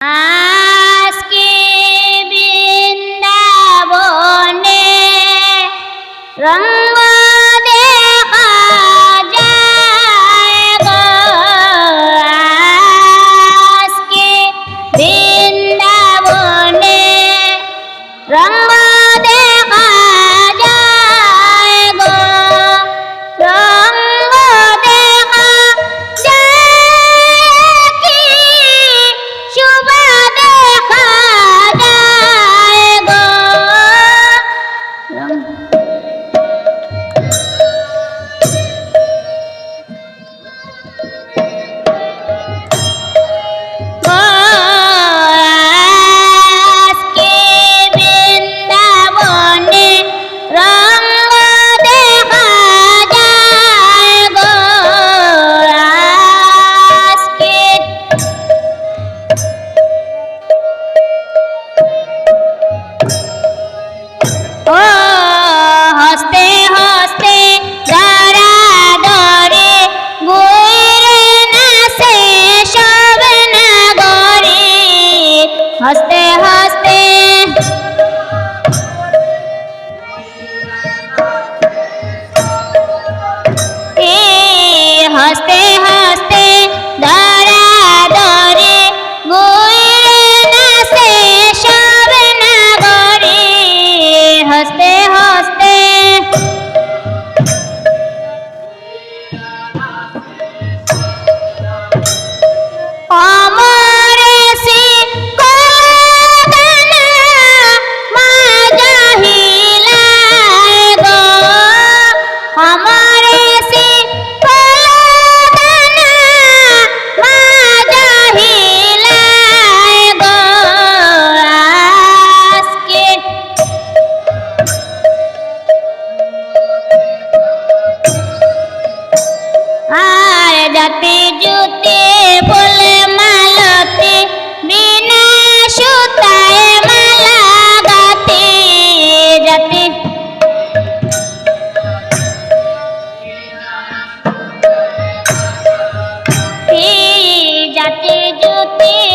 啊。হাতে জুতে বলে মালতে বিনা সুতায় মালা গাতে যাতে যাতে জুতে